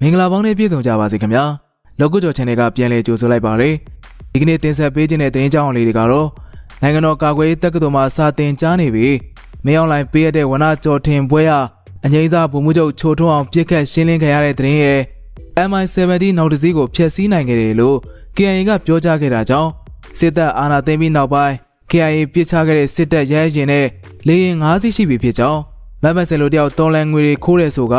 မင်္ဂလာပေါင်းနဲ့ပြည့်စုံကြပါစေခင်ဗျာလောကုကျော် channel ကပြန်လည်ကြိုဆိုလိုက်ပါရစေဒီကနေ့တင်ဆက်ပေးခြင်းတဲ့သတင်းကြောင်းလေးတွေကတော့နိုင်ငံတော်ကာကွယ်ရေးတက္ကသိုလ်မှာစာသင်ကြားနေပြီးမင်းအောင်လိုင်းပေးရတဲ့ဝနကျော်ထင်ပွဲရအငိမ့်စားဗိုလ်မှူးချုပ်ချိုထွန်းအောင်ပြစ်ခတ်ရှင်းလင်းခဲ့ရတဲ့သတင်းရဲ့ MI70 နောက်တစ်စီးကိုဖျက်ဆီးနိုင်ခဲ့တယ်လို့ KIA ကပြောကြားခဲ့တာကြောင့်စစ်တပ်အာဏာသိမ်းပြီးနောက်ပိုင်း KIA ပြစ်ချခဲ့တဲ့စစ်တပ်ရဲရင်နဲ့လေရင်၅စီးရှိပြီဖြစ်ကြောင်းမတ်မတ်စင်လိုတယောက်တော်လန်ငွေတွေခိုးတယ်ဆိုက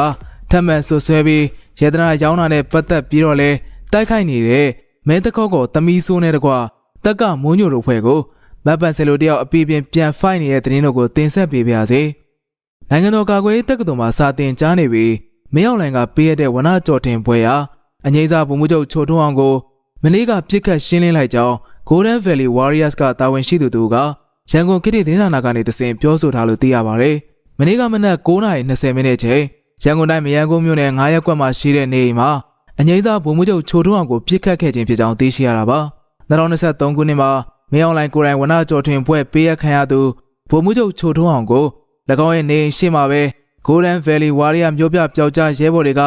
ထပ်မံဆွဆွဲပြီး ရေတနာရောင်းတာနဲ့ပတ်သက်ပြီးတော့လဲတိုက်ခိုက်နေတဲ့မဲတကော့ကိုတမီးဆိုးနဲ့တကွာတက်ကမိုးညိုတို့ဖွဲ့ကိုမတ်ပန်စင်လိုတယောက်အပြည့်ပြင်းပြန်ဖိုက်နေတဲ့သတင်းတို့ကိုတင်ဆက်ပေးပါရစေ။နိုင်ငံတော်ကာကွယ်ရေးတက္ကသိုလ်မှာစာသင်ကြားနေပြီးမင်းအောင်လှိုင်ကပေးရတဲ့ဝနကြော်တင်ပွဲရာအငိမ့်စားဗိုလ်မှူးချုပ်ချိုထွန်းအောင်ကိုမနေ့ကပြစ်ခတ်ရှင်းလင်းလိုက်ကြောင်း Golden Valley Warriors ကတာဝန်ရှိသူတို့ကရန်ကုန်ခေတ်သစ်သတင်းဌာနကနေတစင်ပြောဆိုထားလို့သိရပါဗျ။မနေ့ကမနက်9:20မိနစ်ချိန် ရန်ကုန်တိုင်းမရန်ကုန်မြို့နယ်9ရပ်ကွက်မှာရှိတဲ့နေအိမ်မှာအငိမ့်စားဗိုလ်မှူးချုပ်ချိုထွန်းအောင်ကိုပြစ်ခတ်ခဲ့ခြင်းဖြစ်ကြောင်းသိရှိရတာပါ။2023ခုနှစ်မှာမင်းအောင်လိုင်းကိုယ်တိုင်ဝနကြော်ထွင်ပွဲပေးရခံရသူဗိုလ်မှူးချုပ်ချိုထွန်းအောင်ကို၎င်းရဲ့နေအိမ်ရှိမှာပဲ Golden Valley Warrior မြို့ပြပျောက်ကြားရဲဘော်တွေက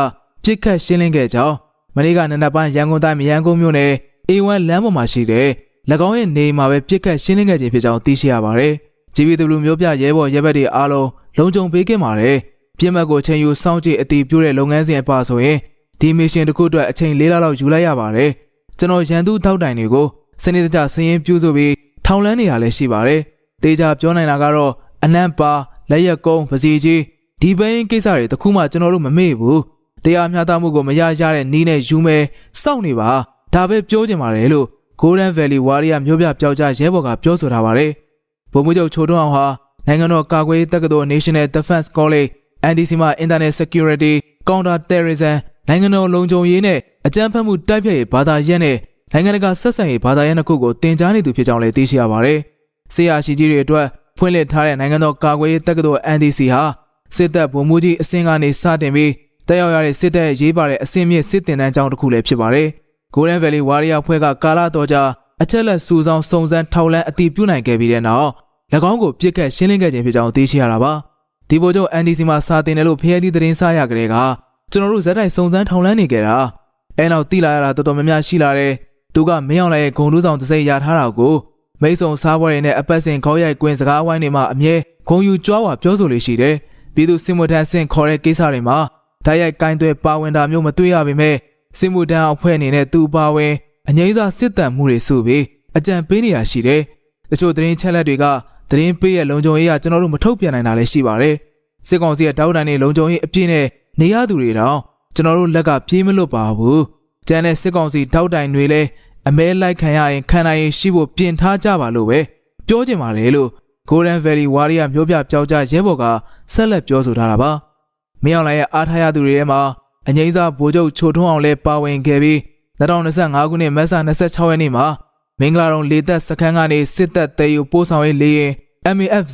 ပြစ်ခတ်ရှင်းလင်းခဲ့ကြောင်းမနေ့ကနနက်ပိုင်းရန်ကုန်တိုင်းမရန်ကုန်မြို့နယ် A1 လမ်းပေါ်မှာရှိတဲ့၎င်းရဲ့နေအိမ်မှာပဲပြစ်ခတ်ရှင်းလင်းခဲ့ခြင်းဖြစ်ကြောင်းသိရှိရပါတယ်။ GBW မြို့ပြရဲဘော်ရဲဘက်တွေအားလုံးလုံခြုံပေးခဲ့ပါတယ်။ ပြစ်မှတ်ကိုချိန်ယူစောင့်ကြည့်အတီးပြုတဲ့လုပ်ငန်းစဉ်အပါဆိုရင်ဒီမစ်ရှင်တစ်ခုအတွက်အချိန်၄လလောက်ယူလိုက်ရပါတယ်။ကျွန်တော်ရန်သူထောက်တိုင်တွေကိုစနစ်တကျစည်ရင်ပြုစုပြီးထောင်လန်းနေတာလည်းရှိပါတယ်။တေချာပြောနိုင်တာကတော့အနံပါလက်ရက်ကုန်းပစီကြီးဒီဘိန်းကိစ္စတွေတခုမှကျွန်တော်တို့မမေ့ဘူး။တရားမျှတမှုကိုမရရတဲ့နီးနဲ့ယူမယ်စောင့်နေပါဒါပဲပြောချင်ပါတယ်လို့ Golden Valley Warrior မြို့ပြပျောက်ကြားရဲဘော်ကပြောဆိုထားပါတယ်။ဗိုလ်မှူးချုပ်ချိုထွန်းအောင်ဟာနိုင်ငံတော်ကာကွယ်ရေးတက္ကသိုလ် National Defense College NDC မှာ Internet Security Counter Terrorism နိုင်ငံတော်လုံခြုံရေးနဲ့အကြမ်းဖက်မှုတိုက်ဖျက်ရေးဘာသာရပ်နဲ့နိုင်ငံတကာဆက်ဆံရေးဘာသာရပ်နှစ်ခုကိုတင် जा နေသူဖြစ်ကြောင်းလည်းသိရှိရပါတယ်။ဆေးရရှိကြီးတွေအတွက်ဖွင့်လှစ်ထားတဲ့နိုင်ငံတော်ကာကွယ်ရေးတက္ကသိုလ် NDC ဟာစစ်တပ်ဗိုလ်မှူးကြီးအဆင့်ကနေစတင်ပြီးတက်ရောက်ရတဲ့စစ်တပ်ရဲ့ရေးပါတဲ့အဆင့်မြင့်စစ်တင်တန်းကျောင်းတစ်ခုလည်းဖြစ်ပါတယ်။ Golden Valley Warrior ဖွဲ့ကကာလာတော်ကြာအချက်လက်စူဆောင်းစုံစမ်းထောက်လန်းအတီးပြုနိုင်ခဲ့ပြီးတဲ့နောက်၎င်းကိုပြစ်ခတ်ရှင်းလင်းခဲ့ခြင်းဖြစ်ကြောင်းသိရှိရတာပါ ဒီဗိုလ်ချုပ် NDC မှာစာတင်တယ်လို့ဖျဲသီးသတင်းစားရကြတဲ့ကကျွန်တော်တို့ဇက်တိုက်စုံစမ်းထောက်လန်းနေကြတာအဲနောက်တိလာရတာတော်တော်များများရှိလာတယ်သူကမင်းအောင်လည်းရဲ့ဂုံတူးဆောင်တစ်စိမ့်ရထားတာကိုမိတ်ဆုံစားပွဲတွေနဲ့အပတ်စဉ်ခေါင်းရိုက်ကွင်းစကားဝိုင်းတွေမှာအမြဲဂုံယူကြွားဝါပြောဆိုလို့ရှိတယ်ပြည်သူစစ်မှုထမ်းဆင့်ခေါ်တဲ့ကိစ္စတွေမှာတိုက်ရိုက်ကင်သွဲပါဝင်တာမျိုးမတွေ့ရပါပဲစစ်မှုထမ်းအဖွဲ့အနေနဲ့သူပါဝင်အငိမ့်စားစစ်တမ်းမှုတွေဆိုပြီးအကြံပေးနေတာရှိတယ်။တချို့သတင်းချက်လက်တွေက သတင်းပေးရဲ့လုံခြုံရေးကကျွန်တော်တို့မထုတ်ပြန်နိုင်တာလည်းရှိပါတယ်။စစ်ကောင်စီရဲ့တောက်တန်တွေလုံခြုံရေးအပြည့်နဲ့နေရသူတွေတောင်ကျွန်တော်တို့လက်ကပြေးမလွတ်ပါဘူး။ကျန်တဲ့စစ်ကောင်စီတောက်တိုင်တွေလည်းအမဲလိုက်ခံရရင်ခံနိုင်ရင်ရှိဖို့ပြင်ထားကြပါလို့ပဲပြောချင်ပါတယ်လို့ Golden Valley Warrior မျိုးပြပျောက်ကြားရဲဘော်ကဆက်လက်ပြောဆိုထားတာပါ။မင်းအောင်လှိုင်ရဲ့အားထားရသူတွေထဲမှာအငိမ့်စားဗိုလ်ချုပ်ချိုထွန်းအောင်လည်းပါဝင်ခဲ့ပြီး2025ခုနှစ်မတ်လ26ရက်နေ့မှာ မင်္ဂလာတုံလေတပ်စခန်းကနေစစ်တပ်တယူပို့ဆောင်ရေးလေရင် MAF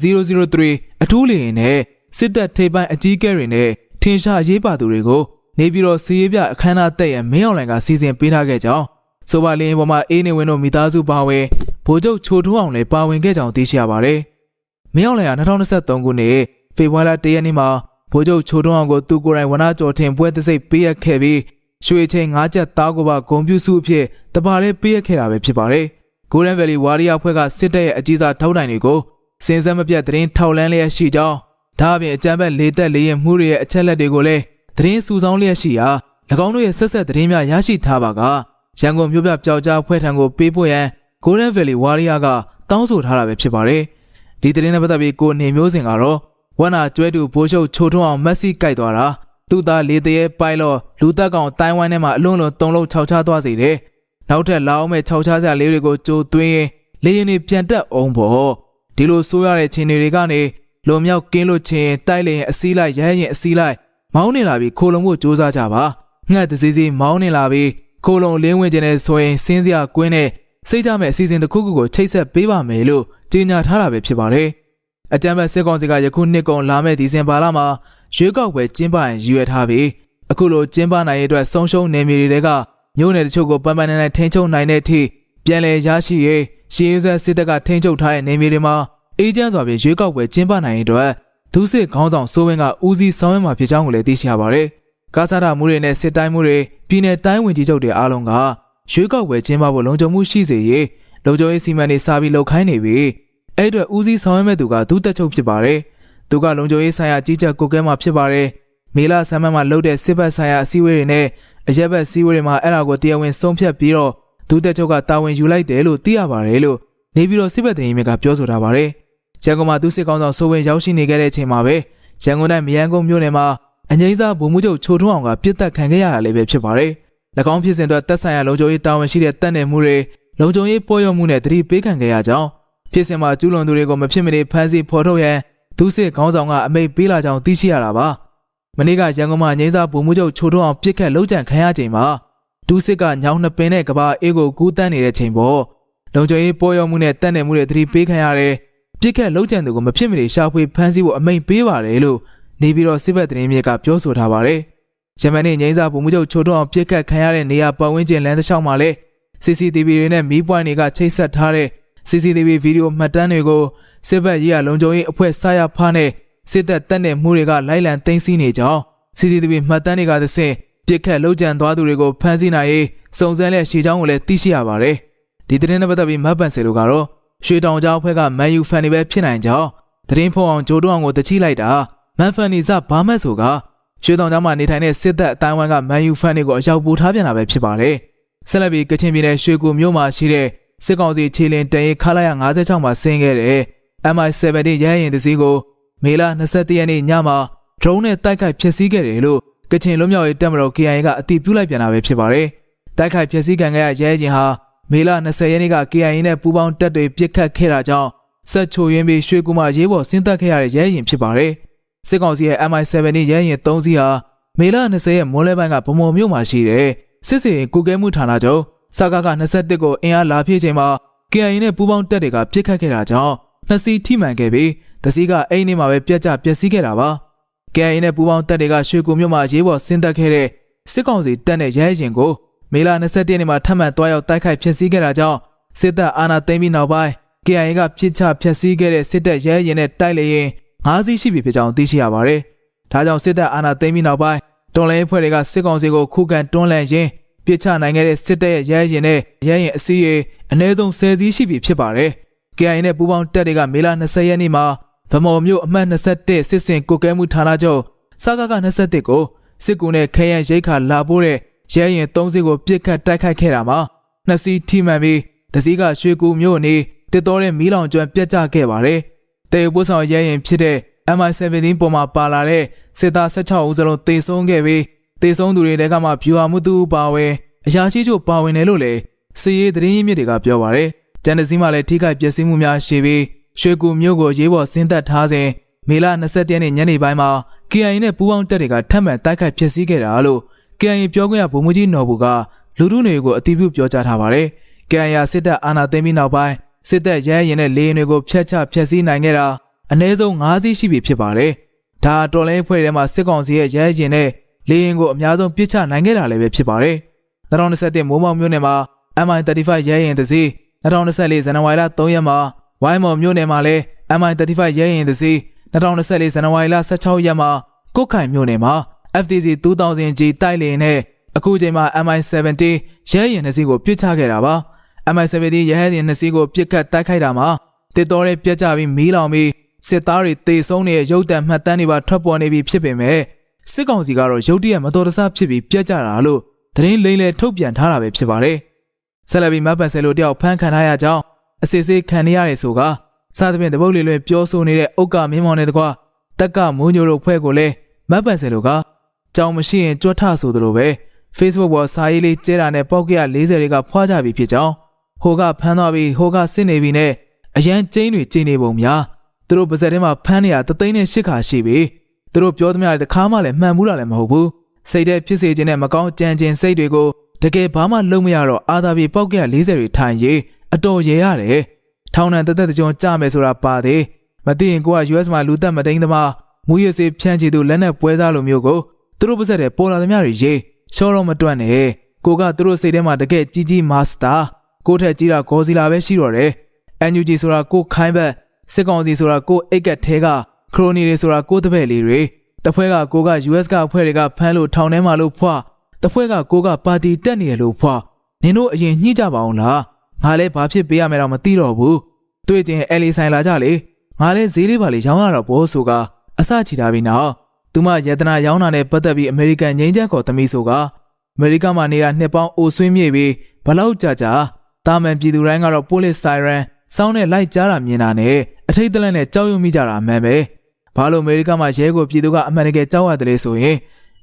003အထူးလေရင်နဲ့စစ်တပ်ထိပ်ပိုင်းအကြီးအကဲတွေနဲ့ထင်ရှားရေးပါသူတွေကိုနေပြည်တော်စီရေးပြအခမ်းအနားတက်ရမင်းအောင်လှိုင်ကစီစဉ်ပေးထားခဲ့ကြောင်းဆိုပါလင်းပေါ်မှာအေးနေဝင်တို့မိသားစုပါဝင်ဗိုလ်ချုပ်ချိုထွန်းအောင်လည်းပါဝင်ခဲ့ကြောင်းသိရှိရပါတယ်။မင်းအောင်လှိုင်က2023ခုနှစ်ဖေဖော်ဝါရီလ1ရက်နေ့မှာဗိုလ်ချုပ်ချိုထွန်းအောင်ကိုသူကိုယ်တိုင်ဝနာကျော်ထင်ပွဲသစိတ်ပေးရခဲ့ပြီး ရွှေချင်း၅ချက်သားကိုပါဂုံပြူစုအဖြစ်တပါးလေးပေးရခဲ့တာပဲဖြစ်ပါတယ်။ Golden Valley Warrior ဖွဲ့ကစစ်တပ်ရဲ့အကြီးစားထောက်တိုင်တွေကိုစင်စက်မပြတ်သတင်းထောက်လန်းလျက်ရှိကြောင်းဒါအပြင်အကြမ်းဖက်လေတက်လေရင်မှုတွေရဲ့အချက်လက်တွေကိုလည်းသတင်းစုဆောင်းလျက်ရှိရာ၎င်းတို့ရဲ့ဆက်ဆက်သတင်းများရရှိထားပါကရန်ကုန်မြို့ပြပျောက်ကြားဖွဲ့ထံကိုပေးပို့ရန် Golden Valley Warrior ကတောင်းဆိုထားတာပဲဖြစ်ပါတယ်။ဒီသတင်းနဲ့ပတ်သက်ပြီးကိုနေမျိုးစင်ကတော့ဝမ်နာကျွဲတူဘိုးရှုပ်ချိုထွန်းအောင်မက်ဆီကြိုက်သွားတာ သူသားလေတရဲပိုင်လော့လူသက်ကောင်တိုင်ဝမ်ထဲမှာအလွန်လွန်တုံလုံးခြောက်ချသွားစေတယ်။နောက်ထပ်လာအောင်မဲ့ခြောက်ချစရာလေးတွေကိုကြိုသွင်းရင်လေရင်တွေပြန်တက်အောင်ပေါ့ဒီလိုဆိုးရတဲ့ခြေနေတွေကနေလွန်မြောက်ကင်းလို့ချင်းတိုက်လေရင်အစည်းလိုက်ရဲရင်အစည်းလိုက်မောင်းနေလာပြီးခိုလုံဖို့ကြိုးစားကြပါငှက်တစည်းစည်းမောင်းနေလာပြီးခိုလုံလင်းဝင်ကျင်တဲ့ဆိုရင်စင်းစရာကွင်းနဲ့စိတ်ကြမဲ့အစီအစဉ်တစ်ခုခုကိုချိတ်ဆက်ပေးပါမယ်လို့ကြေညာထားတာပဲဖြစ်ပါတယ်အကြမ်းဖက်စစ်ကောင်စီကယခုနှစ်ကုန်လာမယ့်ဒီဇင်ဘာလမှာ ရွေးကောက်ပွဲကျင်းပရင်ရည်ရွယ်ထားပြီးအခုလိုကျင်းပနိုင်ရေးအတွက်ဆုံးရှုံးနေမြေတွေကမြို့နယ်တချို့ကိုပန်းပန်းနဲ့ထိန်းချုပ်နိုင်တဲ့အထိပြန်လည်ရရှိရေးရှေးဆက်စစ်တပ်ကထိန်းချုပ်ထားတဲ့နေမြေတွေမှာအေဂျင့်စွာဖြင့်ရွေးကောက်ပွဲကျင်းပနိုင်ရေးအတွက်ဒုစစ်ခေါင်းဆောင်စိုးဝင်းကဦးစီးဆောင်ရွက်မှာဖြစ်ကြောင်းကိုလည်းသိရှိရပါတယ်။ကားစားတာမှုတွေနဲ့စစ်တိုင်းမှုတွေပြည်내တိုင်းဝင်ကြီးချုပ်တွေအားလုံးကရွေးကောက်ပွဲကျင်းပဖို့လုံခြုံမှုရှိစေရေးလုံခြုံရေးစီမံတွေစာပြီးလှုပ်ခိုင်းနေပြီအဲ့အတွက်ဦးစီးဆောင်ရွက်မဲ့သူကသူ့တက်ချုပ်ဖြစ်ပါတယ် သူကလုံခြုံရေးဆိုင်ရာကြီးကြပ်ကိုကဲမှာဖြစ်ပါတယ်မေလာဆမ်းမမှာလှုပ်တဲ့စစ်ဘက်ဆိုင်ရာအစည်းအဝေးတွေနဲ့အရက်ဘက်စည်းဝေးတွေမှာအဲ့ဒါကိုတရားဝင်ဆုံးဖြတ်ပြီးတော့သူ့တက်ချုပ်ကတာဝန်ယူလိုက်တယ်လို့သိရပါတယ်လို့နေပြီးတော့စစ်ဘက်တင်ရင်ကပြောဆိုထားပါတယ်ရန်ကုန်မှာသူစစ်ကောင်းဆောင်ဆိုဝင်ရောက်ရှိနေခဲ့တဲ့အချိန်မှာပဲရန်ကုန်တိုင်းမယန်းကုန်းမြို့နယ်မှာအငိမ့်စားဗိုလ်မှူးချုပ်ချိုထွန်းအောင်ကပြစ်တက်ခံခဲ့ရတာလည်းပဲဖြစ်ပါတယ်။၎င်းဖြစ်စဉ်အတွက်တက်ဆိုင်ရာလုံခြုံရေးတာဝန်ရှိတဲ့တပ်နယ်မှုတွေလုံခြုံရေးပေါ်ရမှုနဲ့တတိပေးခံခဲ့ရကြောင်းဖြစ်စဉ်မှာကျူးလွန်သူတွေကိုမဖြစ်မနေဖမ်းဆီးဖော်ထုတ်ရန် သူစစ်ခေါင်းဆောင်ကအမိန့်ပေးလာကြောင်းသိရှိရတာပါ။မနေ့ကရန်ကုန်မှာငိမ့်စားဗိုလ်မှူးချုပ်ချိုထွန်းအောင်ပြစ်ခတ်လုံးကြံခံရချိန်မှာဒူးစစ်ကညောင်နှစ်ပင်နဲ့ကဘာအေးကိုကူးတန်းနေတဲ့ချိန်ပေါ့လုံခြုံရေးပေါ်ရမှုနဲ့တပ်နယ်မှုတွေတတိပေးခံရတဲ့ပြစ်ခတ်လုံးကြံသူကိုမဖြစ်မနေရှာဖွေဖမ်းဆီးဖို့အမိန့်ပေးပါတယ်လို့နေပြီးတော့စစ်ဘက်သတင်းမြစ်ကပြောဆိုထားပါတယ်။ဂျမန်နေ့ငိမ့်စာဗိုလ်မှူးချုပ်ချိုထွန်းအောင်ပြစ်ခတ်ခံရတဲ့နေရာပတ်ဝန်းကျင်လမ်းတစ်လျှောက်မှာလည်း CCTV တွေနဲ့မီးပွိုင်းတွေကချိတ်ဆက်ထားတဲ့ CCTV ဗီဒီယိုမှတ်တမ်းတွေကိုစစ်ဘက်ရေးရလုံခြုံရေးအဖွဲ့စာရဖားနဲ့စစ်တပ်တပ်နဲ့မှုတွေကလိုက်လံသိမ်းဆည်းနေကြောင်း CCTV မှတ်တမ်းတွေကသဖြင့်ပြစ်ခတ်လုံးကြံသွားသူတွေကိုဖမ်းဆီးနိုင်ရေးစုံစမ်းလက်ရှေ့ချောင်းကိုလည်းသိရှိရပါတယ်။ဒီသတင်းနဲ့ပတ်သက်ပြီးမတ်ပန်စီလိုကတော့ရွှေတောင်ကြားအဖွဲ့ကမန်ယူဖန်တွေပဲဖြစ်နိုင်ကြောင်းသတင်းဖုံအောင်ဂျိုးတွန်းအောင်ကိုတချိလိုက်တာမန်ဖန်နီစဘာမတ်ဆိုကရွှေတောင်ကြားမှာနေထိုင်တဲ့စစ်တပ်အတိုင်းဝိုင်းကမန်ယူဖန်တွေကိုအရောက်ပို့ထားပြန်တာပဲဖြစ်ပါတယ်။ဆက်လက်ပြီးကချင်ပြည်နယ်ရွှေကူမြို့မှာရှိတဲ့ စစ်ကောင်စီခြေလင်တရင်ခလာရ56မှာဆင်းခဲ့တဲ့ MI-17 ရဲရင်တစည်းကိုမေလ21ရက်နေ့ညမှာ drone နဲ့တိုက်ခိုက်ဖျက်ဆီးခဲ့တယ်လို့ကချင်လွတ်မြောက်ရေးတပ်မတော် KIA ကအတည်ပြုလိုက်ပြန်တာပဲဖြစ်ပါတယ်။တိုက်ခိုက်ဖျက်ဆီးခံခဲ့ရရဲရင်ဟာမေလ20ရက်နေ့က KIA နဲ့ပူးပေါင်းတပ်တွေပစ်ခတ်ခဲ့တာကြောင့်ဆက်ချိုရင်းပြီးရွှေကူမရေးပေါ်ဆင်းသက်ခဲ့ရတဲ့ရဲရင်ဖြစ်ပါတယ်။စစ်ကောင်စီရဲ့ MI-17 ရဲရင်3စီးဟာမေလ20ရက်မွန်းလယ်ပိုင်းကဗမော်မြို့မှာရှိတဲ့စစ်စေရင်ကုကဲမှုဌာနချုပ် စကားက21ကိုအင်အားလာပြည့်ချိန်မှာ KIA နဲ့ပူးပေါင်းတပ်တွေကပစ်ခတ်ခဲ့တာကြောင့်နှစ်စီးထိမှန်ခဲ့ပြီးတစီးကအိမ်နေမှာပဲပြက်ကျပျက်စီးခဲ့တာပါ။ KIA နဲ့ပူးပေါင်းတပ်တွေကရွှေကူမြို့မှာရေးပေါ်ဆင်းသက်ခဲ့တဲ့စစ်ကောင်စီတပ်နဲ့ရဲရင်ကိုမေလ21ရက်နေ့မှာထပ်မံတွားရောက်တိုက်ခိုက်ဖျက်ဆီးခဲ့တာကြောင့်စစ်တပ်အာဏာသိမ်းပြီးနောက်ပိုင်း KIA ကပြစ်ချဖျက်ဆီးခဲ့တဲ့စစ်တပ်ရဲရင်နဲ့တိုက်လေရင်၅စီးရှိပြီဖြစ်ကြောင်းသိရှိရပါတယ်။ဒါကြောင့်စစ်တပ်အာဏာသိမ်းပြီးနောက်ပိုင်းတွန်လဲအဖွဲ့တွေကစစ်ကောင်စီကိုခုခံတွန်းလှန်ရင်း ပြစ်ချနိုင်ခဲ့တဲ့စစ်တပ်ရဲ့ရဲရင်နဲ့ရဲရင်အစည်းအရေအနည်းဆုံး10စီးရှိပြီဖြစ်ပါတယ်။ KIA နဲ့ပူးပေါင်းတပ်တွေကမေလ20ရက်နေ့မှာဗမော်မြို့အမှတ်21စစ်စင်ကုကဲမှုဌာနချုပ်စကားက21ကိုစစ်ကူနဲ့ခရမ်းရိတ်ခါလာပိုးတဲ့ရဲရင်၃စီးကိုပြစ်ခတ်တိုက်ခိုက်ခဲ့တာမှာနှစ်စီးထိမှန်ပြီးတစ်စီးကရွှေကူမြို့နေတစ်တော်တဲ့မီးလောင်ကျွမ်းပြတ်ကျခဲ့ပါတယ်။တေပိုးဆောင်ရဲရင်ဖြစ်တဲ့ MI17 ပေါ်မှာပါလာတဲ့စစ်သား16ဦးစလုံးတေဆုံးခဲ့ပြီး တေဆုံးသူတွေတဲကမှဗျူဟာမှုသူပါဝင်အရာရှိချုပ်ပါဝင်တယ်လို့လည်းစီရေးသတင်းရင်းမြစ်တွေကပြောပါတယ်။တန်တစည်းမှလည်းထိခိုက်ပျက်စီးမှုများရှိပြီးရွှေကူမြို့ကိုရေးပေါ်ဆင်းသက်ထားစဉ်မေလ20ရက်နေ့ညနေပိုင်းမှာ KIA နဲ့ပူးပေါင်းတပ်တွေကထပ်မံတိုက်ခိုက်ဖျက်ဆီးခဲ့တာလို့ KIA ပြောခွင့်ရဗိုလ်မှူးကြီးနော်ဘူကလူထုတွေကိုအတိအပြုပြောကြားထားပါတယ်။ KIA စစ်တပ်အာဏာသိမ်းပြီးနောက်ပိုင်းစစ်တပ်ရဲရင်နဲ့လေရင်တွေကိုဖျက်ချဖျက်ဆီးနိုင်ခဲ့တာအနည်းဆုံး၅စီးရှိပြီဖြစ်ပါတယ်။ဒါတော်လိုင်းဖွဲ့ထဲမှာစစ်ကောင်စီရဲ့ရဲရင်နဲ့ လေရင်ကိုအများဆုံးပစ်ချနိုင်ခဲ့တာလည်းပဲဖြစ်ပါတယ်။2021မိုးမောင်မြို့နယ်မှာ MI35 ရဲရင်တစ်စီး2024ဇန်နဝါရီလ3ရက်မှာဝိုင်းမော်မြို့နယ်မှာလည်း MI35 ရဲရင်တစ်စီး2024ဇန်နဝါရီလ16ရက်မှာကုတ်ခိုင်မြို့နယ်မှာ FTC 2000G တိုက်လေနဲ့အခုချိန်မှာ MI70 ရဲရင်နှစ်စီးကိုပစ်ချခဲ့တာပါ MI70 ရဲရင်နှစ်စီးကိုပစ်ခတ်တိုက်ခိုက်တာမှာတစ်တော်ရဲပြက်ကြပြီးမီးလောင်ပြီးစစ်သားတွေတေဆုံးနေတဲ့ရုပ်တံမှတ်တမ်းတွေပါထွက်ပေါ်နေပြီဖြစ်ပေမဲ့ စစ်ကောင်စီကတော့ရုတ်တရက်မတော်တဆဖြစ်ပြီးပြက်ကြတာလို့သတင်းလိမ့်လဲထုတ်ပြန်ထားတာပဲဖြစ်ပါတယ်ဆက်လက်ပြီးမတ်ပန်ဆယ်လိုတယောက်ဖမ်းခံထားရကြောင်းအစစ်စစ်ခံနေရတယ်ဆိုကစသဖြင့်တပုတ်လေးလွင်ပြောဆိုနေတဲ့ဥက္ကမင်းမောင်နဲ့တကွာတက်ကမိုးညိုတို့ဖွဲ့ကိုလည်းမတ်ပန်ဆယ်လိုကကြောင်မရှိရင်ကြွတ်ထဆိုသလိုပဲ Facebook ပေါ်စာရေးလေးကျဲတာနဲ့ပေါက်ကရ40တွေကဖွာကြပြီဖြစ်ကြောင်းဟိုကဖမ်းသွားပြီးဟိုကစစ်နေပြီနဲ့အရန်ကျင်းတွေကျင်းနေပုံများသူတို့ပါဇက်ထဲမှာဖမ်းနေရတသိန်းနဲ့ရှစ်ခါရှိပြီ သူတို့ပြောသမျှတခါမှလည်းမှန်ဘူးလားလည်းမဟုတ်ဘူးစိတ်ထဲဖြစ်စေခြင်းနဲ့မကောင်းကြံခြင်းစိတ်တွေကိုတကယ်ဘာမှလုပ်မရတော့အာသာပြေပေါက်ကရ40တွေထိုင်ရေးအတော်ရဲရတယ်ထောင်နှံတသက်တကြုံကြမယ်ဆိုတာပါသေးမသိရင်ကိုက US မှာလူသက်မသိန်းသမားမူရစေဖြန့်ချီသူလက်နဲ့ပွဲစားလိုမျိုးကိုသူတို့ပါဇက်တဲ့ပေါ်လာသမျှတွေရေးရှောတော့မတွန့်နဲ့ကိုကသူတို့စိတ်ထဲမှာတကယ်ကြီးကြီးမာစတာကိုထက်ကြီးတာဂေါ်စီလာပဲရှိတော့တယ်။ NUG ဆိုတာကိုခိုင်းဘက်စစ်ကောင်စီဆိုတာကိုအိတ်ကက်ထဲက ခရိုနီတွေဆိုတာကိုတပည့်လေးတွေသူတဖွဲကကိုက US ကအဖွဲ့တွေကဖမ်းလို့ထောင်ထဲမှာလို့ဖွာတဖွဲကကိုကပါတီတက်နေရလို့ဖွာနင်တို့အရင်ညှိကြပါအောင်လားငါလည်းဘာဖြစ်ပေးရမယ်တော့မသိတော့ဘူးတွေ့ချင်းအဲလီဆိုင်လာကြလေငါလည်းဈေးလေးပါလေရောင်းရတော့ဘောဆိုကအစချီတာပြီနော်သူမယတနာရောင်းတာနဲ့ပတ်သက်ပြီးအမေရိကန်ငိမ့်ချက်ခေါ်သမီးဆိုကအမေရိကမှာနေတာနှစ်ပေါင်းအိုဆွေးမြေ့ပြီးဘလောက်ကြာကြာတာမန်ပြည်သူတိုင်းကတော့ police siren စောင်းနဲ့လိုက်ကြားတာမြင်တာနဲ့အထိတ်တလန့်နဲ့ကြောက်ရွံ့မိကြတာအမှန်ပဲဘာလို့အမေရိကမှာရဲကိုပြည်သူကအမှန်တကယ်ကြောက်ရတယ်လဲဆိုရင်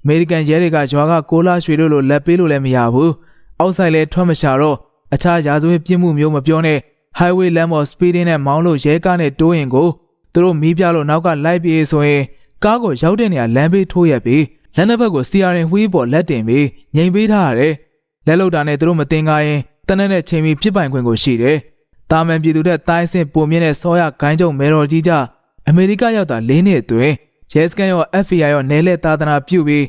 အမေရိကန်ရဲတွေကရွာကကိုလာရွှေတို့လိုလက်ပေးလို့လည်းမရဘူးအောက်ဆိုင်လဲထွက်မရှာတော့အခြားရာဇဝတ်ပြစ်မှုမျိုးမပြောနဲ့ highway လမ်းပေါ် speeding နဲ့မောင်းလို့ရဲကားနဲ့တိုးရင်ကိုသူတို့မီးပြလို့နောက်ကလိုက်ပြေးဆိုရင်ကားကိုရောက်တဲ့နေရာလမ်းဘေးထိုးရက်ပြီးလက်နှစ်ဘက်ကို steering wheel ပေါ်လက်တင်ပြီးငိမ်ပေးထားရတယ်လက်လောက်တာနဲ့သူတို့မတင်ကားရင်တနက်နဲ့ချိန်ပြီးဖြစ်ပိုင်ခွင့်ကိုရှိတယ် တာမန်ပြည်သူတဲ့တိုင်းစင်ပုံမြင့်တဲ့ဆောရဂိုင်းကျုံမဲတော်ကြီးကြအမေရိကရောက်တာ၄နှစ်အတွင်းရဲစကန်ရော FBI ရောနယ်လက်သားသနာပြုပြီး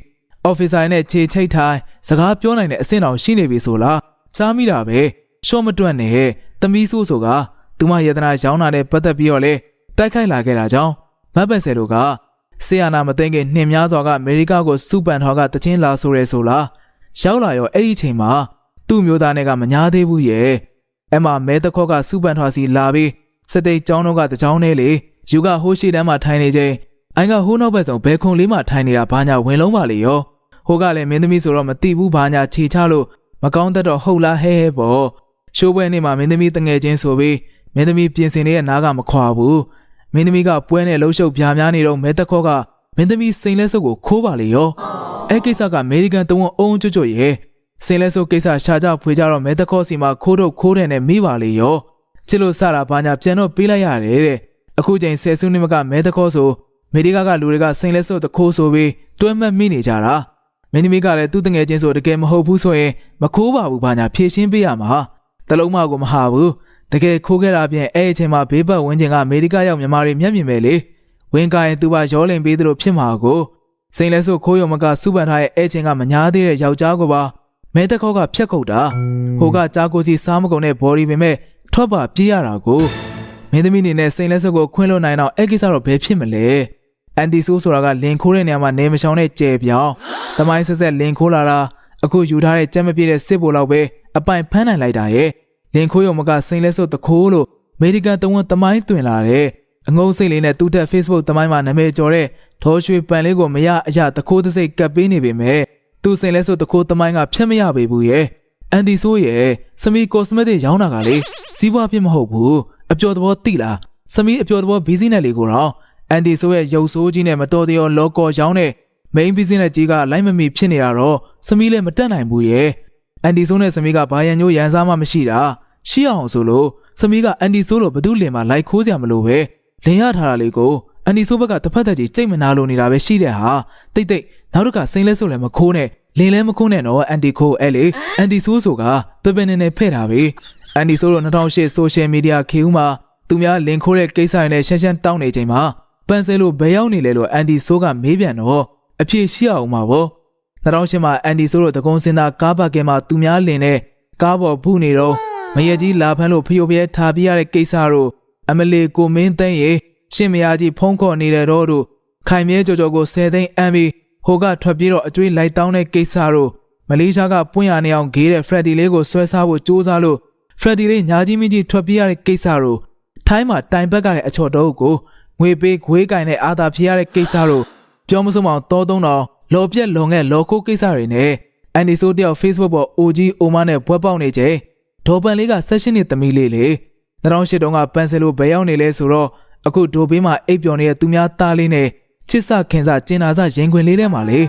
officer နဲ့ခြေချိတ်ထိုင်စကားပြောနိုင်တဲ့အဆင့်တော်ရှိနေပြီဆိုလားကြားမိတာပဲရှော့မတွက်နဲ့သမီးဆိုးဆိုကသူမယေတနာရောင်းတာနဲ့ပတ်သက်ပြီးတော့လေတိုက်ခိုက်လာခဲ့တာကြောင့်မတ်ပန်ဆယ်တို့ကဆီယနာမသိငယ်နှင်များစွာကအမေရိကကိုစူပန်ထော်ကတချင်းလာဆိုရဲဆိုလားရောက်လာရောအဲ့ဒီချိန်မှာသူ့မျိုးသားနဲ့ကမညာသေးဘူးရဲ့ အမမဲတခေါက်ကစူပန်ထော်စီလာပြီးစတိတ်ကျောင်းတော့ကတချောင်းနဲ့လေယူကဟိုးရှိတန်းမှာထိုင်နေချိန်အိုင်ကဟိုးနောက်ဘက်ဆုံးဘဲခုံလေးမှာထိုင်နေတာဘာညာဝင်လုံးပါလေရောဟိုကလည်းမင်းသမီးဆိုတော့မတိဘူးဘာညာခြေချလို့မကောင်းတတ်တော့ဟုတ်လားဟဲဟဲပေါ့ရှိုးပွဲနေ့မှာမင်းသမီးတငယ်ချင်းဆိုပြီးမင်းသမီးပြင်ဆင်နေတဲ့နားကမခွာဘူးမင်းသမီးကပွဲနဲ့လှုပ်ရှုပ်ပြားများနေတော့မဲတက်ခေါကမင်းသမီးစိန်လက်စုပ်ကိုခိုးပါလေရောအဲကိစ္စကအမေရိကန်တဝန်အုံကျွတ်ကျွတ်ရဲ့ စိန်လက်စုပ်ကိစ္စရှာကြဖွေကြတော့မဲတက်ခေါစီမှာခိုးတော့ခိုးတယ်နဲ့မိပါလေရောချစ်လို့စတာဘာညာပြန်တော့ပေးလိုက်ရတယ်တဲ့အခုချိန်ဆယ်စုနှစ်မကမဲတက်ခေါဆိုမေဒီကာကလူတွေကစိန်လက်စုပ်တခိုးဆိုပြီးတွဲမှတ်မိနေကြတာမင်းသမီးကလည်းသူ့တငယ်ချင်းဆိုတကယ်မဟုတ်ဘူးဆိုရင်မခိုးပါဘူးဘာညာဖြေရှင်းပေးရမှာတလုံးမကိုမဟာဘူးတကယ်ခိုးခဲ့တာပြင်အဲ့အချိန်မှာဘေးပတ်ဝန်းကျင်ကအမေရိကရောက်မြန်မာတွေမျက်မြင်ပဲလေဝင်ကရင်သူကရောလင်ပေးသလိုဖြစ်မှာကိုစိန်လဲဆိုခိုးရုံမကစုပန်ထားရဲ့အဲ့ချိန်ကမညာသေးတဲ့ယောက်ျားကိုပါ မဲတခေါက်ကဖြတ်ခုတ်တာဟိုကကြားကိုစီစားမကုန်တဲ့ body ပဲမဲ့ထွက်ပါပြေးရတာကိုမင်းသမီးနေနဲ့စိန်လဲဆုပ်ကိုခွင်းလွတ်နိုင်တော့အဲ့ကိစ္စတော့ဘယ်ဖြစ်မလဲအန်တီဆိုးဆိုတာကလင်ခိုးတဲ့နေရာမှာနေမချောင်တဲ့ကြဲပြောင်းတမိုင်းဆက်ဆက်လင်ခိုးလာတာအခုယူထားတဲ့ကြက်မပြည့်တဲ့စစ်ဘိုလ်လောက်ပဲအပိုင်ဖမ်းနိုင်လိုက်တာရဲ့လင်ခိုးရုံမကစိန်လဲဆုပ်တခိုးလို့အမေရိကန်တဝန်တမိုင်းတွင်လာတဲ့အငုံစိတ်လေးနဲ့တူတက် Facebook တမိုင်းမှာနာမည်ကျော်တဲ့ဒေါ်ရွှေပန်လေးကိုမရအရတခိုးသစိတ်ကပ်ပေးနေပေမဲ့ သူစိန်လဲဆုပ်တခိုးတမိုင်းကဖျက်မရပေဘူးရဲ့အန်တီဆိုးရဲ့စမီကောစမက်တစ်ရောင်းတာကလေစီးပွားဖြစ်မဟုတ်ဘူးအပျော်သဘောတိလားစမီအပျော်သဘောဘီဇီနက်လေးကိုတော့အန်တီဆိုးရဲ့ရုပ်ဆိုးကြီးနဲ့မတော်တရောလောကောရောင်းတဲ့ main business ကြီးကလိုက်မမီဖြစ်နေတာတော့စမီလည်းမတက်နိုင်ဘူးရဲ့အန်တီဆိုးနဲ့စမီကဘာရန်ညိုးရန်စားမှမရှိတာရှိအောင်ဆိုလို့စမီကအန်တီဆိုးလိုဘသူလင်မှာလိုက်ခိုးစရာမလိုပဲလင်ရထားတာလေးကို အန်တီဆိုးဘက်ကတစ်ဖက်သက်ကြီးကြိတ်မနာလိုနေတာပဲရှိတဲ့ဟာတိတ်တိတ်နောက်တစ်ခါစိန်လဲဆိုလည်းမခိုးနဲ့လင်လည်းမခိုးနဲ့တော့အန်တီခိုးအဲ့လေအန်တီဆိုးဆိုကပပနေနေဖဲ့တာပဲအန်တီဆိုးတို့2008 social media ခေဦးမှာသူများလင်ခိုးတဲ့ကိစ္စတွေနဲ့ရှင်းရှင်းတောင်းနေချိန်မှာပန်ဆယ်လိုဘယ်ရောက်နေလဲလို့အန်တီဆိုးကမေးပြန်တော့အဖြေရှိအောင်မှာပေါ့2008မှာအန်တီဆိုးတို့တကုံစင်တာကားပါကင်မှာသူများလင်နဲ့ကားပေါ်ဖူးနေတော့မရကြီးလာဖမ်းလို့ဖျို့ပြဲထားပြရတဲ့ကိစ္စတို့အမလီကိုမင်းသိန်းရေ ရှင်မယားကြီးဖုံးခေါ်နေတဲ့တော့တို့ခိုင်မြဲကြော်ကြော်ကို10သိန်းအမ်းပြီးဟိုကထွက်ပြေးတော့အကျွေးလိုက်တောင်းတဲ့ကိစ္စတို့မလေးရှားကပွင့်ရနေအောင်ဂေးတဲ့ဖရက်ဒီလေးကိုဆွဲစားဖို့ကြိုးစားလို့ဖရက်ဒီလေးညာကြီးမင်းကြီးထွက်ပြေးရတဲ့ကိစ္စတို့ထိုင်းမှာတိုင်ဘက်ကတဲ့အချော်တော့ကိုငွေပေးခွေးကင်တဲ့အာသာဖြစ်ရတဲ့ကိစ္စတို့ပြောမစုံအောင်တောသုံးတော်လော်ပြက်လွန်ခဲ့လော်ခိုးကိစ္စတွေနဲ့အန်ဒီဆိုတယောက် Facebook ပေါ် OG အိုမနဲ့ဘွက်ပေါက်နေချိန်ဒေါ်ပန်လေးကဆက်ရှင်နှစ်သမီးလေးလေ2008တုန်းကပန်ဆယ်လိုဘယ်ရောက်နေလဲဆိုတော့ အခုဒိုဘေးမှာအိပ်ပျော်နေတဲ့သူများသားလေးနဲ့ချစ်စခင်စကျင်နာစရင်ခွင်လေးထဲမှာလေ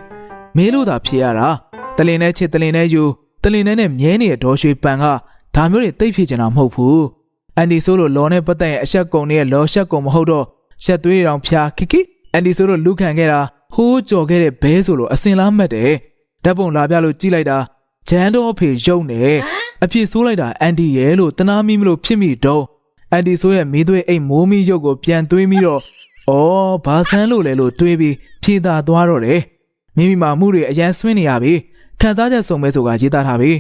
မေးလို့သာဖြစ်ရတာတလင်နဲ့ချစ်တလင်နဲ့ယူတလင်နဲ့နဲ့မြဲနေတဲ့ဒေါ်ရွှေပန်ကဒါမျိုးတွေတိတ်ဖြစ်နေတာမဟုတ်ဘူးအန်ဒီဆိုလိုလော်နဲ့ပတ်သက်ရင်အဆက်ကုံနဲ့လော်ရှက်ကုံမဟုတ်တော့ရှက်သွေးတွေတောင်ဖျားခိခိအန်ဒီဆိုလိုလူခံခဲ့တာဟိုးကြော်ခဲ့တဲ့ဘဲဆိုလိုအစင်လားမှတ်တယ်ဓာတ်ပုံလာပြလို့ကြည့်လိုက်တာဂျန်တော်ဖေရုံနေအဖြစ်ဆိုးလိုက်တာအန်ဒီရဲ့လို့တနာမီမလို့ဖြစ်မိတော့ အန်ဒီဆိုရဲ့မီးသွေးအိတ်မိုးမီရုပ်ကိုပြန်သွင်းပြီးတော့အော်ဘာဆန်းလို့လဲလို့တွေးပြီးဖြေသာသွားတော့တယ်မိမိမှာမှုတွေအရန်ဆွင်းနေရပြီခံစားချက်စုံမဲဆိုကရေးသားထားပြီ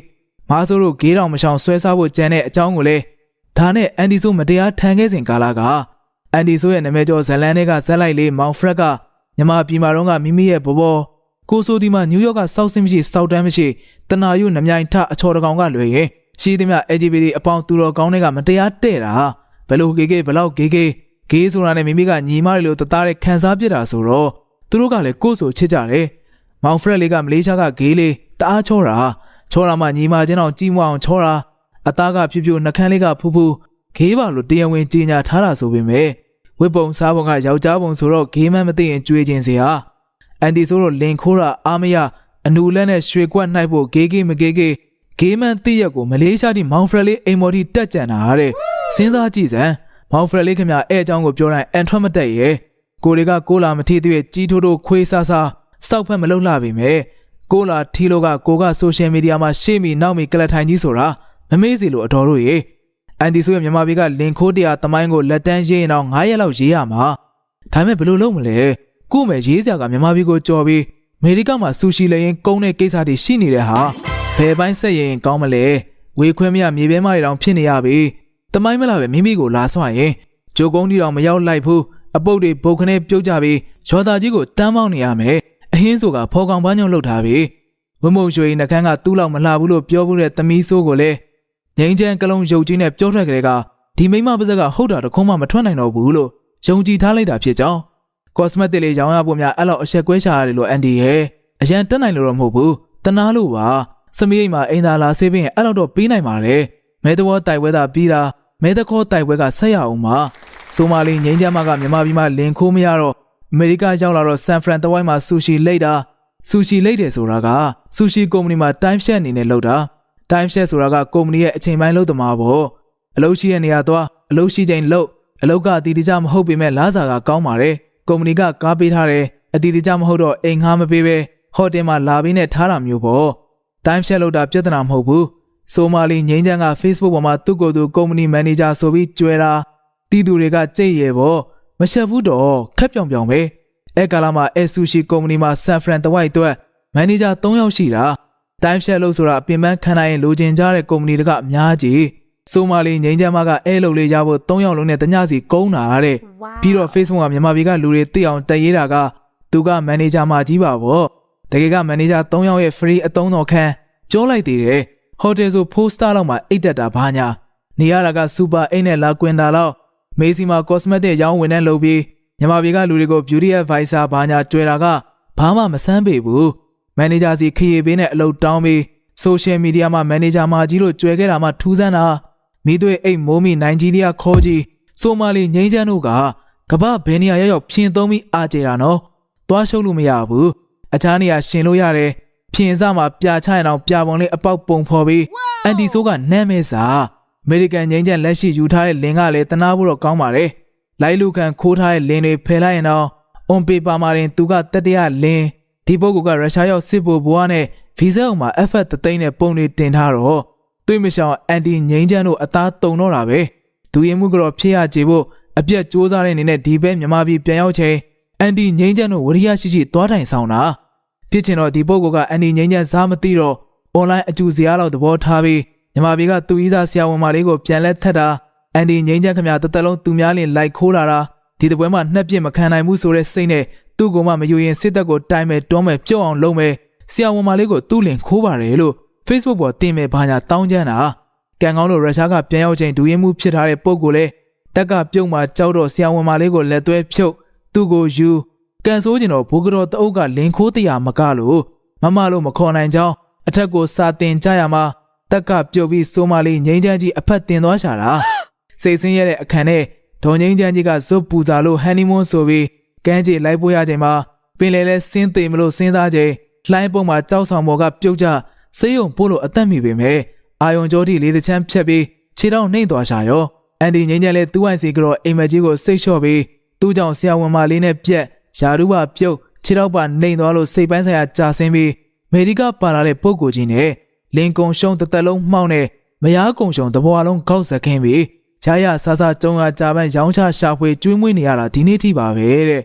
မားဆိုးတို့ဂေးတော်မရှောင်ဆွဲစားဖို့ကြံတဲ့အကြောင်းကိုလေဒါနဲ့အန်ဒီဆိုမတရားထန်ခဲ့စဉ်ကာလကအန်ဒီဆိုရဲ့နာမည်ကျော်ဇလန်တွေကဇက်လိုက်လေးမောင်ဖရက်ကမြန်မာပြည်မှာတော့ကမိမိရဲ့ဘဘောကိုဆိုဒီမှာနယူးယောက်ကစောက်စင်းမရှိစောက်တန်းမရှိတနာယုနမြိုင်ထအချော်တကောင်ကလွယ်ရင်ရှိသမျှ LGBT အပေါင်းသူတော်ကောင်းတွေကမတရားတဲ့တာ ဘယ်လိုဂေဂေဘယ်လောက်ဂေဂေဂေးဆိုတာနဲ့မိမိကညီမတွေလို့တသားတဲ့ခံစားပြစ်တာဆိုတော့သူတို့ကလည်းကိုယ့်ဆိုချစ်ကြတယ်မောင်ဖရက်လေးကမလေးရှားကဂေးလေးတအားချောတာချောတာမှညီမချင်းအောင်ကြီးမအောင်ချောတာအသားကဖြူဖြူနှကန်းလေးကဖူးဖူးဂေးပါလို့တရားဝင်ကြီးညာထားတာဆိုပေမဲ့ဝစ်ပုံစားပုံကယောက်ျားပုံဆိုတော့ဂေးမန်းမသိရင်ကြွေးခြင်းစရာအန်တီဆိုတော့လင်ခိုးတာအားမရအနူလက်နဲ့ရွှေကွက်နှိုက်ဖို့ဂေးဂေးမဂေးဂေး ဂေးမန်းတိရက်ကိုမလေးရှားတိမောင်ဖရက်လေးအိမ်မော်တီတက်ကြံတာတဲ့စဉ်းစားကြည့်စမ်းမောင်ဖရက်လေးခင်ဗျအဲအကြောင်းကိုပြောတိုင်းအန်ထွက်မတက်ရဲ့ကိုတွေကကိုလာမထီသေးကြီးထိုးထိုးခွေးဆာဆာစောက်ဖက်မလုပ်လှပေမဲ့ကိုလာထီလိုကကိုကဆိုရှယ်မီဒီယာမှာရှေ့မီနောက်မီကလတ်ထိုင်ကြီးဆိုတာမမေ့စီလို့အတော်တို့ရေအန်တီဆိုရဲ့မြန်မာပြည်ကလင်ခိုးတရားတမိုင်းကိုလက်တန်းရေးရင်တော့9ရက်လောက်ရေးရမှာဒါပေမဲ့ဘယ်လိုလုပ်မလဲကို့မယ်ရေးစရာကမြန်မာပြည်ကိုကြော်ပြီးအမေရိကမှာဆူရှီလည်းရင်ကုန်းတဲ့ကိစ္စတွေရှိနေတဲ့ဟာ ဘယ်ပိုင်းဆက်ရင်ကောင်းမလဲဝေခွဲမရမြေပဲမတွေတောင်ဖြစ်နေရပြီတမိုင်းမလားပဲမိမိကိုလာဆွရင်ဂျိုကုန်းတီတောင်မရောက်လိုက်ဘူးအပုတ်တွေဘုတ်ခနဲ့ပြုတ်ကြပြီးရွာသားကြီးကိုတန်းမောင်းနေရမယ်အဟင်းဆိုကဖော်ကောင်ပန်းညုံလောက်ထားပြီဝမုံရွှေနှကန်းကတူးလောက်မလှဘူးလို့ပြောဘူးတဲ့သမီးဆိုးကိုလည်းငိမ့်ချမ်းကလုံးရုပ်ကြီးနဲ့ပြောထွက်ကြတဲ့ကဒီမိမပါဇက်ကဟုတ်တာတခုမှမထွက်နိုင်တော့ဘူးလို့ယုံကြည်ထားလိုက်တာဖြစ်ကြောင်း cosmetic လေးရောင်းရဖို့များအဲ့လောက်အဆက်ကွဲရှာရတယ်လို့အန်ဒီရဲ့အရန်တက်နိုင်လို့တော့မဟုတ်ဘူးတနာလို့ပါ စမီးအိမ်မှာအင်သာလာဆေးပင်းအဲ့လောက်တော့ပေးနိုင်ပါတယ်မဲတော်တိုက်ပွဲသာပြီးတာမဲတခေါ်တိုက်ပွဲကဆက်ရအောင်ပါဆိုမာလီငိမ့်ချမ်းမကမြန်မာပြည်မှာလင်ခိုးမရတော့အမေရိကရောက်လာတော့ဆန်ဖရန်တဝိုင်းမှာဆူရှီလိတ်တာဆူရှီလိတ်တယ်ဆိုတာကဆူရှီကုမ္ပဏီမှာ time share အနေနဲ့လုပ်တာ time share ဆိုတာကကုမ္ပဏီရဲ့အချိန်ပိုင်းလုပ်သမားပေါ့အလုပ်ရှိတဲ့နေရာသွားအလုပ်ရှိချိန်လုပ်အလုပ်ကအတီးတကျမဟုတ်ပေမဲ့လာစာကကောင်းပါတယ်ကုမ္ပဏီကကားပေးထားတယ်အတီးတကျမဟုတ်တော့အိမ်ငှားမပေးပဲဟိုတယ်မှာလာပြီးနဲ့ထားတာမျိုးပေါ့ time share လုပ်တာပြဿနာမဟုတ်ဘူးဆိုမာလီငိမ့်ချမ်းက Facebook ပေါ်မှာသူ့ကိုယ်သူကုမ္ပဏီမန်နေဂျာဆိုပြီးကြွယ်တာတီးသူတွေကကြိတ်ရဲပေါ့မရှက်ဘူးတော့ခက်ပြောင်ပြောင်ပဲအဲကာလာမှာအဲဆူရှီကုမ္ပဏီမှာဆန်ဖရန်တဝိုက်အတွက်မန်နေဂျာ3ယောက်ရှိတာ time share လို့ဆိုတာအပြင်ပန်းခံနိုင်ရင်လိုချင်ကြတဲ့ကုမ္ပဏီတွေကအများကြီးဆိုမာလီငိမ့်ချမ်းမကအဲလုပ်လေးရဖို့3ယောက်လုံးနဲ့တညစီကုန်းတာတဲ့ပြီးတော့ Facebook ကမြန်မာပြည်ကလူတွေသိအောင်တည်ရေးတာကသူကမန်နေဂျာမကြီးပါဗောတကယ်ကမန်နေဂျာ3ယောက်ရဲ့ free အသုံးတော်ခံ ပြောလိုက်သေးတယ်ဟိုတယ်ဆို post star လောက်မှအိတ်တက်တာဘာညာနေရတာကစူပါအိတ်နဲ့လာကွင်တာလောက်မေးစီမှာ cosmetic ရောင်းဝင်တဲ့လုပ်ပြီးမြန်မာပြည်ကလူတွေကို beauty advisor ဘာညာတွေ့တာကဘာမှမဆန်းပေဘူးမန်နေဂျာစီခရီးပေးနဲ့အလုပ်တောင်းပြီး social media မှာမန်နေဂျာမာကြီးလို့ကြွယ်ခဲ့တာမှထူးဆန်းတာမိသွေးအိတ်မိုးမီနိုင်ဂျီးရီးယားခေါ်ကြီးဆိုမာလီငိမ့်ချမ်းတို့ကကမ္ဘာဘယ်နေရာရောက်ရောက်ဖြင်သုံးပြီးအားကျတာနော်သွားရှုပ်လို့မရဘူးအခြားနေရာရှင်လို့ရတယ် ဖြင်စမှာပြာချရင်အောင်ပြာပုံလေးအပေါက်ပုံဖော်ပြီးအန်တီဆိုးကနမ်းမဲစာအမေရိကန်ငိမ့်ချမ်းလက်ရှိယူထားတဲ့လင်ကလည်းတနာဖို့တော့ကောင်းပါတယ်လိုက်လူခံခိုးထားတဲ့လင်တွေဖယ်လိုက်ရင်တော့ on paper မှာတင်သူကတတိယလင်ဒီပုဂ္ဂိုလ်ကရုရှားရောက်စစ်ဗိုလ်ဘွားနဲ့ဗီဇာအုံမှာ F1 တသိန်းနဲ့ပုံတွေတင်ထားတော့သွေးမရှောင်အန်တီငိမ့်ချမ်းတို့အသားတုံတော့တာပဲဒူရင်မှုကတော့ဖြစ်ရကြဖို့အပြက်စူးစမ်းတဲ့အနေနဲ့ဒီဘက်မြန်မာပြည်ပြန်ရောက်ချိန်အန်တီငိမ့်ချမ်းတို့ဝရိယရှိရှိသွားတိုင်ဆောင်တာ ဖြစ်ချင်တော့ဒီပုဂ္ဂိုလ်ကအန်တီငိမ့်ချမ်းစားမသိတော့ online အကျူစရာလောက်သဘောထားပြီးမြန်မာပြည်ကသူဤစားဆရာဝန်မလေးကိုပြန်လက်ထက်တာအန်တီငိမ့်ချမ်းခမတသက်လုံးသူများလင်လိုက်ခိုးလာတာဒီတပွဲမှာနှက်ပြစ်မခံနိုင်ဘူးဆိုတဲ့စိတ်နဲ့သူ့ကိုမှမယူရင်စစ်တပ်ကိုတိုင်မယ်တွန်းမယ်ပြုတ်အောင်လုပ်မယ်ဆရာဝန်မလေးကိုသူ့လင်ခိုးပါတယ်လို့ Facebook ပေါ်တင်မယ်ဘာညာတောင်းကြမ်းတာကံကောင်းလို့ရုရှားကပြန်ရောက်ချိန်ဒူရင်မှုဖြစ်ထားတဲ့ပုံကိုလည်းတက်ကပြုတ်မှကြောက်တော့ဆရာဝန်မလေးကိုလက်သွဲဖြုတ်သူ့ကိုယူ ကန်ဆိုးကျင်တော့ဘိုးကတော်တအုပ်ကလင်ခိုးတရားမကလို့မမလို့မခေါ်နိုင်ကြောင်းအထက်ကိုစာတင်ကြရမှာတက်ကပြုတ်ပြီးဆိုမာလီငိမ့်ချမ်းကြီးအဖက်တင်သွားရှာတာစိတ်ဆင်းရဲတဲ့အခန်းနဲ့ဒေါ်ငိမ့်ချမ်းကြီးကဇွတ်ပူစာလို့ဟန်နီမွန်းဆိုပြီးကမ်းခြေလိုက်ပို့ရချိန်မှာပင်လေလဲဆင်းသိမလို့စဉ်းစားချိန်လှိုင်းပုံမှာကြောက်ဆောင်ပေါ်ကပြုတ်ကျဆေးရုံပို့လို့အသက်မိပေမဲ့အာယုံကြောတိလေးတစ်ချမ်းဖြတ်ပြီးခြေထောက်နှိမ့်သွားရှာရောအန်ဒီငိမ့်ချမ်းလဲသူ့ဝိုင်းစီကတော့အိမ်မက်ကြီးကိုစိတ်လျှော့ပြီးသူ့ကြောင့်ဆရာဝန်မလေးနဲ့ပြက် ယာရုပါပြုတ်ခြေထောက်ပါနှိမ့်သွားလို့စိတ်ပိုင်းဆိုင်ရာကြာဆင်းပြီးအမေရိကပါလာတဲ့ပုံကိုကြီးနဲ့လင်ကုံရှုံးတစ်သက်လုံးမှောက်နဲ့မယားကုံရှုံတဘွားလုံးကောက်စခင်းပြီးရရဆာဆာကြုံရကြပန်းရောင်းချရှာဖွေကျွေးမွေးနေရတာဒီနေ့ထိပါပဲတဲ့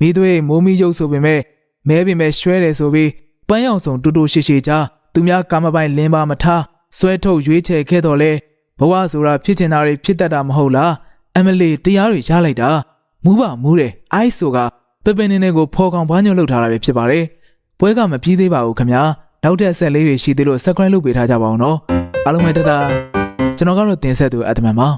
မိသွေးမိုးမီရုပ်ဆိုပေမဲ့မဲပေမဲ့ရွှဲတယ်ဆိုပြီးပန်းရောင်စုံတူတူရှိရှိကြားသူများကာမပိုင်လင်းပါမထားဆွဲထုတ်ရွေးချယ်ခဲ့တော့လဲဘဝဆိုတာဖြစ်ချင်တာတွေဖြစ်တတ်တာမဟုတ်လားအမလီတရားတွေရလိုက်တာမူးပါမူးတယ်အိုက်ဆိုက ပပင်းနေနေကိုဖော်ကောင်ဘာညွတ်လုပ်ထားတာပဲဖြစ်ပါတယ်ပွဲကမပြီးသေးပါဘူးခင်ဗျာနောက်ထပ်ဆက်လေးတွေရှိသေးလို့ subscribe လုပ်ပေးထားကြပါအောင်နော်အားလုံးပဲတတာကျွန်တော်ကတော့တင်ဆက်သူအတမန်ပါ